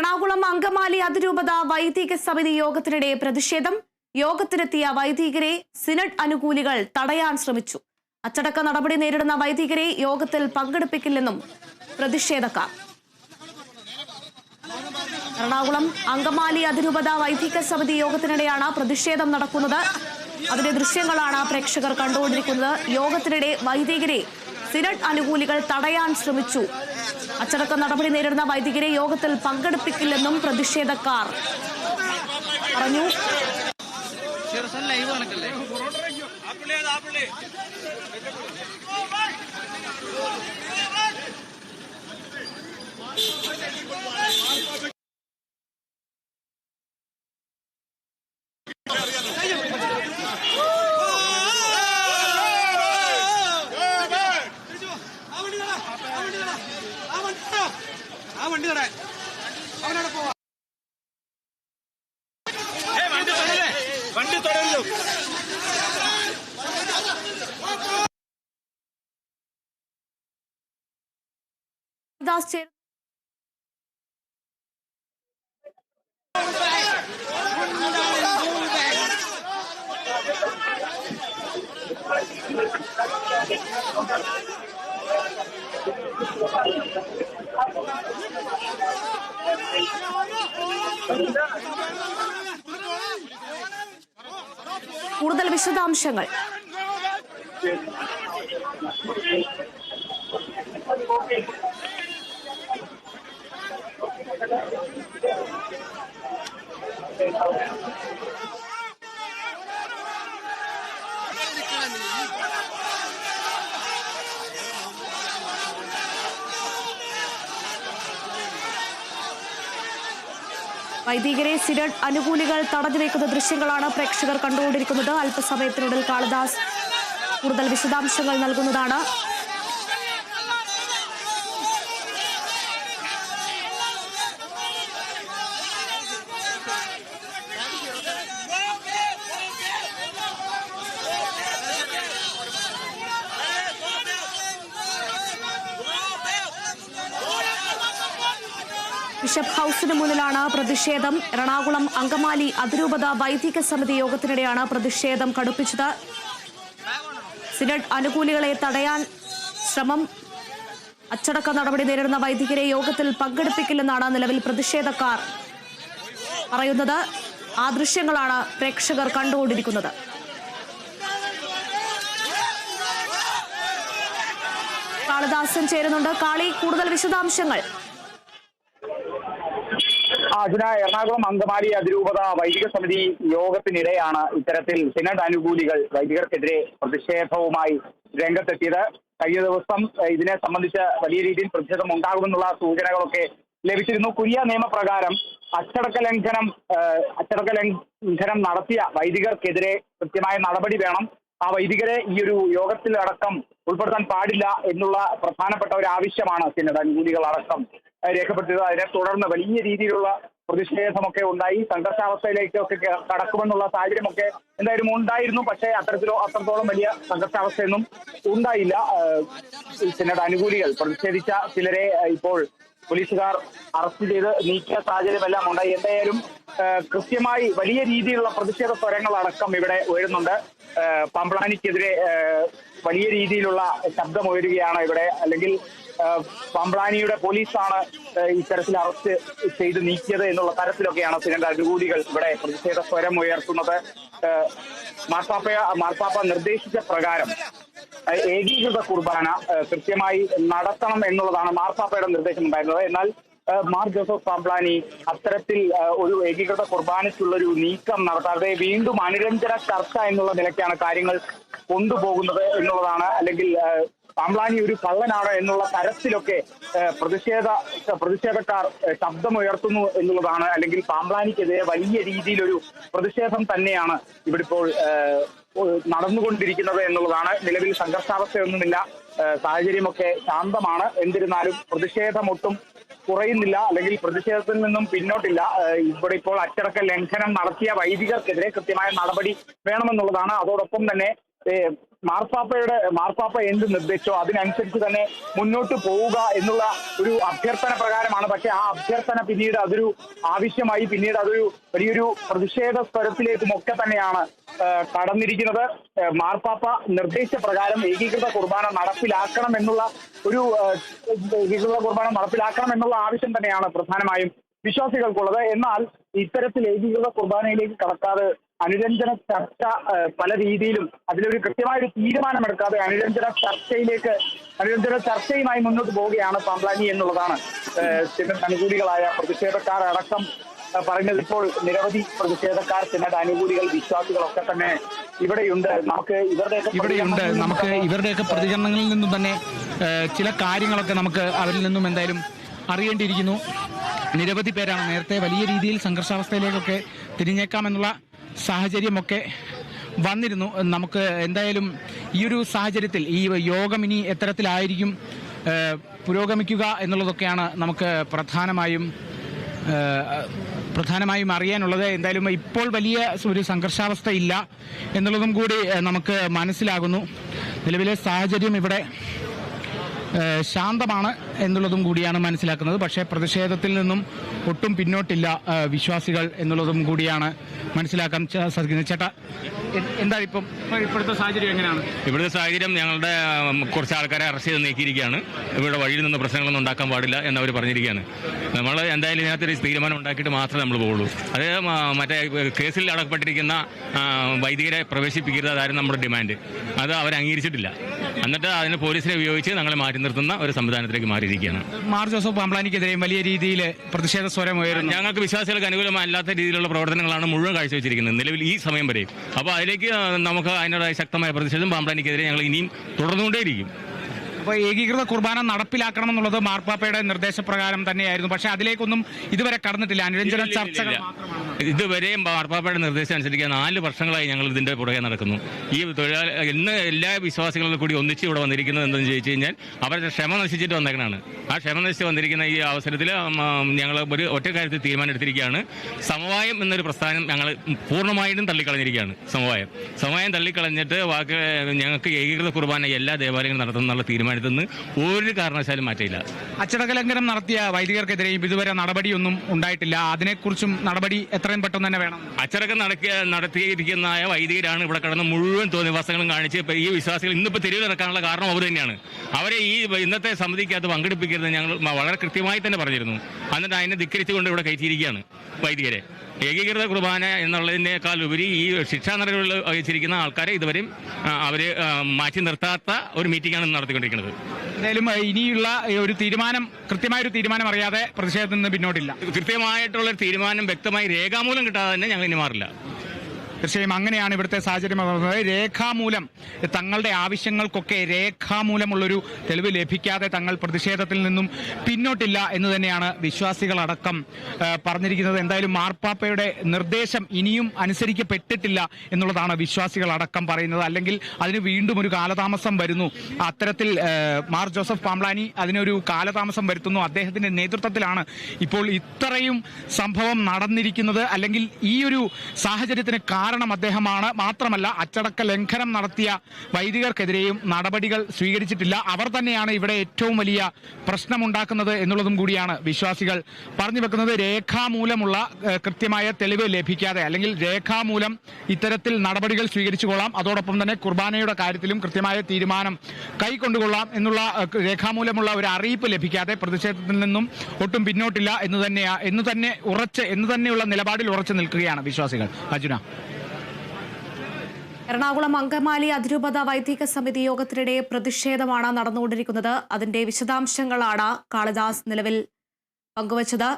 എറണാകുളം അങ്കമാലി അതിരൂപത വൈദിക സമിതി യോഗത്തിനിടെ പ്രതിഷേധം. യോഗത്തിനെത്തിയ വൈദികരെ സിനഡ് അനുകൂലികൾ തടയാൻ ശ്രമിച്ചു. അച്ചടക്ക നടപടി നേരിടുന്ന വൈദികരെ യോഗത്തിൽ പങ്കെടുപ്പിക്കില്ലെന്നും പ്രതിഷേധക്കാർ. എറണാകുളം അങ്കമാലി അതിരൂപത വൈദിക സമിതി യോഗത്തിനിടെയാണ് പ്രതിഷേധം നടക്കുന്നത്. അതിന്റെ ദൃശ്യങ്ങളാണ് പ്രേക്ഷകർ കണ്ടുകൊണ്ടിരിക്കുന്നത്. യോഗത്തിനിടെ വൈദികരെ സിനഡ് അനുകൂലികൾ തടയാൻ ശ്രമിച്ചു. അച്ചടക്ക നടപടി നേരിടുന്ന വൈദികരെ യോഗത്തിൽ പങ്കെടുപ്പിക്കില്ലെന്നും പ്രതിഷേധക്കാർ പറഞ്ഞു ചെറുസൻ ലൈവ് കണക്കല്ലേ ആ വണ്ടി തടയാൻ അവനവിടെ പോവാ വണ്ടി തടയല്ലേ വണ്ടി തടയല്ലോ ദാസ് ചേർ കൂടുതൽ വിശദാംശങ്ങൾ. വൈദികരെ സിനഡ് അനുകൂലികൾ തടഞ്ഞു വയ്ക്കുന്ന ദൃശ്യങ്ങളാണ് പ്രേക്ഷകർ കണ്ടുകൊണ്ടിരിക്കുന്നത്. അല്പസമയത്തിനുള്ളിൽ കാളിദാസ് കൂടുതൽ വിശദാംശങ്ങൾ നൽകുന്നതാണ്. ബിഷപ്പ് ഹൌസിന് മുന്നിലാണ് പ്രതിഷേധം. എറണാകുളം അങ്കമാലി അതിരൂപത വൈദിക സമിതി യോഗത്തിനിടെയാണ് പ്രതിഷേധം കടുപ്പിച്ചത്. സിനഡ് അനുകൂലികളെ തടയാൻ ശ്രമം. അച്ചടക്ക നടപടി നേരിടുന്ന വൈദികരെ യോഗത്തിൽ പങ്കെടുപ്പിക്കില്ലെന്നാണ് നിലവിൽ പ്രതിഷേധക്കാർ പറയുന്നത്. ആ ദൃശ്യങ്ങളാണ് പ്രേക്ഷകർ കണ്ടുകൊണ്ടിരിക്കുന്നത്. കാളിദാസൻ ചേരുന്നുണ്ട്. കാളി കൂടുതൽ വിശദാംശങ്ങൾ അർജുന എറണാകുളം അങ്കമാലി അതിരൂപത വൈദിക സമിതി യോഗത്തിനിടെയാണ് ഇത്തരത്തിൽ സിനഡ് അനുകൂലികൾ വൈദികർക്കെതിരെ പ്രതിഷേധവുമായി രംഗത്തെത്തിയത്. കഴിഞ്ഞ ദിവസം ഇതിനെ സംബന്ധിച്ച് വലിയ രീതിയിൽ പ്രതിഷേധം ഉണ്ടാകുമെന്നുള്ള സൂചനകളൊക്കെ ലഭിച്ചിരുന്നു. പുതിയ നിയമപ്രകാരം അച്ചടക്ക ലംഘനം അച്ചടക്ക ലംഘനം നടത്തിയ വൈദികർക്കെതിരെ കൃത്യമായ നടപടി വേണം. ആ വൈദികരെ ഈ ഒരു യോഗത്തിൽ അടക്കം ഉൾപ്പെടുത്താൻ പാടില്ല എന്നുള്ള പ്രധാനപ്പെട്ട ഒരു ആവശ്യമാണ് സിനഡ് അനുകൂലികൾ അടക്കം രേഖപ്പെടുത്തിയത്. അതിനെ തുടർന്ന് വലിയ രീതിയിലുള്ള പ്രതിഷേധമൊക്കെ ഉണ്ടായി. സംഘർഷാവസ്ഥയിലേക്കൊക്കെ ഒക്കെ കടക്കുമെന്നുള്ള സാഹചര്യമൊക്കെ എന്തായാലും ഉണ്ടായിരുന്നു. പക്ഷേ അത്തരത്തിലോ അത്രത്തോളം വലിയ സംഘർഷാവസ്ഥയൊന്നും ഉണ്ടായില്ല. ഏഹ് അനുകൂലികൾ പ്രതിഷേധിച്ച ചിലരെ ഇപ്പോൾ പോലീസുകാർ അറസ്റ്റ് ചെയ്ത് നീക്കിയ സാഹചര്യമെല്ലാം ഉണ്ടായി. എന്തായാലും കൃത്യമായി വലിയ രീതിയിലുള്ള പ്രതിഷേധ സ്വരങ്ങളടക്കം ഇവിടെ ഉയരുന്നുണ്ട്. പമ്പ്ളാനിക്കെതിരെ വലിയ രീതിയിലുള്ള ശബ്ദം ഉയരുകയാണ് ഇവിടെ. അല്ലെങ്കിൽ ഏഹ് പമ്പ്ളാനിയുടെ പോലീസാണ് ഇത്തരത്തിൽ അറസ്റ്റ് ചെയ്ത് നീക്കിയത് എന്നുള്ള തരത്തിലൊക്കെയാണ് സിനഡ് അനുകൂലികൾ ഇവിടെ പ്രതിഷേധ സ്വരം ഉയർത്തുന്നത്. മാർപ്പാപ്പ മാർപ്പാപ്പ നിർദ്ദേശിച്ച പ്രകാരം ഏകീകൃത കുർബാന കൃത്യമായി നടത്തണം എന്നുള്ളതാണ് മാർപ്പാപ്പയുടെ നിർദ്ദേശം ഉണ്ടായിരുന്നത്. എന്നാൽ മാർ ജോസഫ് പാംപ്ലാനി അത്തരത്തിൽ ഒരു ഏകീകൃത കുർബാനയ്ക്കുള്ളൊരു നീക്കം നടത്താതെ വീണ്ടും അനുരഞ്ജന ചർച്ച എന്നുള്ള നിലയ്ക്കാണ് കാര്യങ്ങൾ കൊണ്ടുപോകുന്നത് എന്നുള്ളതാണ് അല്ലെങ്കിൽ ഏഹ് പാംപ്ലാനി ഒരു കള്ളനാണ് എന്നുള്ള തരത്തിലൊക്കെ പ്രതിഷേധ പ്രതിഷേധക്കാർ ശബ്ദമുയർത്തുന്നു എന്നുള്ളതാണ്. അല്ലെങ്കിൽ പാംബ്ലാനിക്കെതിരെ വലിയ രീതിയിലൊരു പ്രതിഷേധം തന്നെയാണ് ഇവിടെ ഇപ്പോൾ നടന്നുകൊണ്ടിരിക്കുന്നത് എന്നുള്ളതാണ്. നിലവിൽ സംഘർഷാവസ്ഥയൊന്നുമില്ല. സാഹചര്യമൊക്കെ ശാന്തമാണ്. എന്നിരുന്നാലും പ്രതിഷേധമൊട്ടും കുറയുന്നില്ല. അല്ലെങ്കിൽ പ്രതിഷേധത്തിൽ നിന്നും പിന്നോട്ടില്ല. ഇവിടെ ഇപ്പോൾ അച്ചടക്ക ലംഘനം നടത്തിയ വൈദികർക്കെതിരെ കൃത്യമായ നടപടി വേണമെന്നുള്ളതാണ്. അതോടൊപ്പം തന്നെ മാർപ്പാപ്പയുടെ മാർപ്പാപ്പ എന്ത് നിർദ്ദേശിച്ചോ അതിനനുസരിച്ച് തന്നെ മുന്നോട്ട് പോവുക എന്നുള്ള ഒരു അഭ്യർത്ഥന പ്രകാരമാണ്. പക്ഷെ ആ അഭ്യർത്ഥന പിന്നീട് അതൊരു ആവശ്യമായി പിന്നീട് അതൊരു വലിയൊരു പ്രതിഷേധ സ്വരത്തിലേക്കും ഒക്കെ തന്നെയാണ് കടന്നിരിക്കുന്നത്. മാർപ്പാപ്പ നിർദ്ദേശപ്രകാരം ഏകീകൃത കുർബാന നടപ്പിലാക്കണം എന്നുള്ള ഒരു ഏകീകൃത കുർബാന നടപ്പിലാക്കണം എന്നുള്ള ആവശ്യം തന്നെയാണ് പ്രധാനമായും വിശ്വാസികൾക്കുള്ളത്. എന്നാൽ ഇത്തരത്തിൽ ഏകീകൃത കുർബാനയിലേക്ക് കടക്കാതെ അനുരഞ്ജന ചർച്ച പല രീതിയിലും അതിലൊരു കൃത്യമായ ഒരു തീരുമാനമെടുക്കാതെ അനുരഞ്ജന ചർച്ചയിലേക്ക് അനുരഞ്ജന ചർച്ചയുമായി മുന്നോട്ട് പോവുകയാണ് പാമ്പ്ലാനി എന്നുള്ളതാണ്. സിനഡ് അനുകൂലികളായ പ്രതിഷേധക്കാർ അടക്കം പറയുന്നത് ഇപ്പോൾ നിരവധി പ്രതിഷേധക്കാർ സിനഡ് അനുകൂലികൾ വിശ്വാസികളൊക്കെ തന്നെ ഇവിടെയുണ്ട്. നമുക്ക് ഇവരുടെയൊക്കെ ഇവിടെയുണ്ട്. നമുക്ക് ഇവരുടെയൊക്കെ പ്രതികരണങ്ങളിൽ നിന്നും തന്നെ ചില കാര്യങ്ങളൊക്കെ നമുക്ക് അവരിൽ നിന്നും എന്തായാലും അറിയേണ്ടിയിരിക്കുന്നു. നിരവധി പേരാണ് നേരത്തെ വലിയ രീതിയിൽ സംഘർഷാവസ്ഥയിലേക്കൊക്കെ തിരിഞ്ഞേക്കാമെന്നുള്ള സാഹചര്യമൊക്കെ വന്നിരുന്നു. നമുക്ക് എന്തായാലും ഈ ഒരു സാഹചര്യത്തിൽ ഈ യോഗം ഇനി എത്തരത്തിലായിരിക്കും പുരോഗമിക്കുക എന്നുള്ളതൊക്കെയാണ് നമുക്ക് പ്രധാനമായും പ്രധാനമായും അറിയാനുള്ളത്. എന്തായാലും ഇപ്പോൾ വലിയ ഒരു സംഘർഷാവസ്ഥ ഇല്ല എന്നുള്ളതും കൂടി നമുക്ക് മനസ്സിലാകുന്നു. നിലവിലെ സാഹചര്യം ഇവിടെ ശാന്തമാണ്. എന്നുള്ളതും കൂടിയാണ് മനസ്സിലാക്കുന്നത്. പക്ഷേ പ്രതിഷേധത്തിൽ നിന്നും ഒട്ടും പിന്നോട്ടില്ല വിശ്വാസികൾ എന്നുള്ളതും കൂടിയാണ് മനസ്സിലാക്കാൻ സാധിക്കുന്നത്. ചേട്ടാ എന്താ ഇപ്പം ഇപ്പോഴത്തെ സാഹചര്യം എങ്ങനെയാണ്? ഇവിടുത്തെ സാഹചര്യം ഞങ്ങളുടെ കുറച്ച് ആൾക്കാരെ അറസ്റ്റ് ചെയ്ത് നീക്കിയിരിക്കുകയാണ്. ഇവിടെ വഴിയിൽ നിന്ന് പ്രശ്നങ്ങളൊന്നും ഉണ്ടാക്കാൻ പാടില്ല എന്നവർ പറഞ്ഞിരിക്കുകയാണ്. നമ്മൾ എന്തായാലും ഇതിനകത്തൊരു തീരുമാനം ഉണ്ടാക്കിയിട്ട് മാത്രമേ നമ്മൾ പോകുള്ളൂ അത് മറ്റേ കേസിൽ അടക്കപ്പെട്ടിരിക്കുന്ന വൈദികരെ പ്രവേശിപ്പിക്കരുത് അതായിരുന്നു നമ്മുടെ ഡിമാൻഡ്. അത് അവർ അംഗീകരിച്ചിട്ടില്ല എന്നിട്ട് അതിന് പോലീസിനെ ഉപയോഗിച്ച് ഞങ്ങളെ മാറ്റി നിർത്തുന്ന ഒരു സംവിധാനത്തിലേക്ക് മാറിയിരിക്കുകയാണ് മാർ ജോസഫ് പാമ്പ്ലാനിക്കെതിരെയും വലിയ രീതിയിൽ പ്രതിഷേധ സ്വരം ഉയരുന്നു. ഞങ്ങൾക്ക് വിശ്വാസികൾക്ക് അനുകൂലമല്ലാത്ത രീതിയിലുള്ള പ്രവർത്തനങ്ങളാണ് മുഴുവൻ കാഴ്ചവെച്ചിരിക്കുന്നത്. നിലവിൽ ഈ സമയം വരെ. അപ്പോൾ അതിലേക്ക് നമുക്ക് അതിനോടായ ശക്തമായ പ്രതിഷേധം പാമ്പ്ലാനിക്കെതിരെ ഞങ്ങൾ ഇനിയും തുടർന്നുകൊണ്ടേയിരിക്കും. ഏകീകൃത കുർബാന നടപ്പിലാക്കണം എന്നുള്ളത് മാർപ്പാപ്പയുടെ നിർദ്ദേശപ്രകാരം തന്നെയായിരുന്നു. പക്ഷേ അതിലേക്കൊന്നും ഇതുവരെ കടന്നിട്ടില്ല. അനുരഞ്ജന ചർച്ചകൾ ഇതുവരെയും മാർപ്പാപ്പയുടെ നിർദ്ദേശം അനുസരിച്ച് നാല് വർഷങ്ങളായി ഞങ്ങൾ ഇതിന്റെ പുറകെ നടക്കുന്നു. ഈ തൊഴിലാളി ഇന്ന് എല്ലാ വിശ്വാസികളും കൂടി ഒന്നിച്ച് ഇവിടെ വന്നിരിക്കുന്നത് എന്തെന്ന് ചോദിച്ചു കഴിഞ്ഞാൽ അവരുടെ ക്ഷമ നശിച്ചിട്ട് വന്നേക്കണാണ്. ആ ക്ഷമ നശിച്ച് വന്നിരിക്കുന്ന ഈ അവസരത്തിൽ ഞങ്ങൾ ഒരു ഒറ്റ കാര്യത്തിൽ തീരുമാനമെടുത്തിരിക്കുകയാണ്. സമവായം എന്നൊരു പ്രസ്ഥാനം ഞങ്ങൾ പൂർണമായിട്ടും തള്ളിക്കളഞ്ഞിരിക്കുകയാണ്. സമവായം. സമവായം തള്ളിക്കളഞ്ഞിട്ട് വാക്ക് ഞങ്ങൾക്ക് ഏകീകൃത കുർബാന എല്ലാ ദേവാലയങ്ങളും നടത്തുന്നുള്ള തീരുമാനത്തിൽ ഒരു കാരണവശാലും മാറ്റമില്ല അച്ചടക്ക ലംഘനം നടത്തിയ വൈദികർക്കെതിരെയും ഇതുവരെ നടപടിയൊന്നും ഉണ്ടായിട്ടില്ല. അതിനെക്കുറിച്ചും നടപടി എത്രയും പെട്ടെന്ന് തന്നെ വേണം. അച്ചടക്കം നടക്കിയ നടത്തിയിരിക്കുന്ന വൈദികരാണ് ഇവിടെ കിടന്ന് മുഴുവൻ തോന്നിവാസങ്ങളും കാണിച്ച് ഈ വിശ്വാസികൾ ഇന്നിപ്പോൾ തെരുവിലിറക്കാനുള്ള കാരണം അവർ തന്നെയാണ്. അവരെ ഈ ഇന്നത്തെ സമിതിക്കകത്ത് പങ്കെടുപ്പിക്കരുത് ഞങ്ങൾ വളരെ കൃത്യമായി തന്നെ പറഞ്ഞിരുന്നു. എന്നിട്ട് അതിനെ ധിക്കരിച്ചുകൊണ്ട് ഇവിടെ കയറ്റിയിരിക്കുകയാണ് വൈദികരെ. ഏകീകൃത കുർബാന എന്നുള്ളതിനേക്കാൾ ഉപരി ഈ ശിക്ഷാ നടപടികൾ വഹിച്ചിരിക്കുന്ന ആൾക്കാരെ ഇതുവരെയും അവർ മാറ്റി നിർത്താത്ത ഒരു മീറ്റിംഗാണ് ഇന്ന് നടത്തിക്കൊണ്ടിരിക്കുന്നത്. എന്തായാലും ഇനിയുള്ള ഒരു തീരുമാനം കൃത്യമായ ഒരു തീരുമാനം അറിയാതെ പ്രതിഷേധത്തിൽ നിന്ന് പിന്നോട്ടില്ല. കൃത്യമായിട്ടുള്ള ഒരു തീരുമാനം വ്യക്തമായി രേഖാമൂലം കിട്ടാതെ തന്നെ ഞങ്ങൾ ഇനി മാറില്ല. തീർച്ചയായും അങ്ങനെയാണ് ഇവിടുത്തെ സാഹചര്യം രേഖാമൂലം തങ്ങളുടെ ആവശ്യങ്ങൾക്കൊക്കെ രേഖാമൂലമുള്ളൊരു തെളിവ് ലഭിക്കാതെ തങ്ങൾ പ്രതിഷേധത്തിൽ നിന്നും പിന്നോട്ടില്ല എന്ന് തന്നെയാണ് വിശ്വാസികളടക്കം പറഞ്ഞിരിക്കുന്നത്. എന്തായാലും മാർപ്പാപ്പയുടെ നിർദ്ദേശം ഇനിയും അനുസരിക്കപ്പെട്ടിട്ടില്ല എന്നുള്ളതാണ് വിശ്വാസികളടക്കം പറയുന്നത്. അല്ലെങ്കിൽ അതിന് വീണ്ടും ഒരു കാലതാമസം വരുന്നു. അത്തരത്തിൽ മാർ ജോസഫ് പാംബ്ലാനി അതിനൊരു കാലതാമസം വരുത്തുന്നു. അദ്ദേഹത്തിന്റെ നേതൃത്വത്തിലാണ് ഇപ്പോൾ ഇത്രയും സംഭവം നടന്നിരിക്കുന്നത്. അല്ലെങ്കിൽ ഈ ഒരു സാഹചര്യത്തിന് കാരണം അദ്ദേഹമാണ് മാത്രമല്ല അച്ചടക്ക ലംഘനം നടത്തിയ വൈദികർക്കെതിരെയും നടപടികൾ സ്വീകരിച്ചിട്ടില്ല. അവർ തന്നെയാണ് ഇവിടെ ഏറ്റവും വലിയ പ്രശ്നമുണ്ടാക്കുന്നത് എന്നുള്ളതും കൂടിയാണ് വിശ്വാസികൾ പറഞ്ഞു വെക്കുന്നത്. രേഖാമൂലമുള്ള കൃത്യമായ തെളിവ് ലഭിക്കാതെ അല്ലെങ്കിൽ രേഖാമൂലം ഇത്തരത്തിൽ നടപടികൾ സ്വീകരിച്ചുകൊള്ളാം അതോടൊപ്പം തന്നെ കുർബാനയുടെ കാര്യത്തിലും കൃത്യമായ തീരുമാനം കൈക്കൊണ്ടുകൊള്ളാം എന്നുള്ള രേഖാമൂലമുള്ള ഒരു അറിയിപ്പ് ലഭിക്കാതെ പ്രതിഷേധത്തിൽ നിന്നും ഒട്ടും പിന്നോട്ടില്ല എന്ന് തന്നെയാ എന്ന് തന്നെ ഉറച്ച് എന്ന് തന്നെയുള്ള നിലപാടിൽ ഉറച്ചു നിൽക്കുകയാണ് വിശ്വാസികൾ. അർജുന. എറണാകുളം അങ്കമാലി അതിരൂപത വൈദിക സമിതി യോഗത്തിനിടെ പ്രതിഷേധമാണ് നടന്നുകൊണ്ടിരിക്കുന്നത്. അതിന്റെ വിശദാംശങ്ങളാണ് കാളിദാസ് നിലവിൽ പങ്കുവച്ചത്.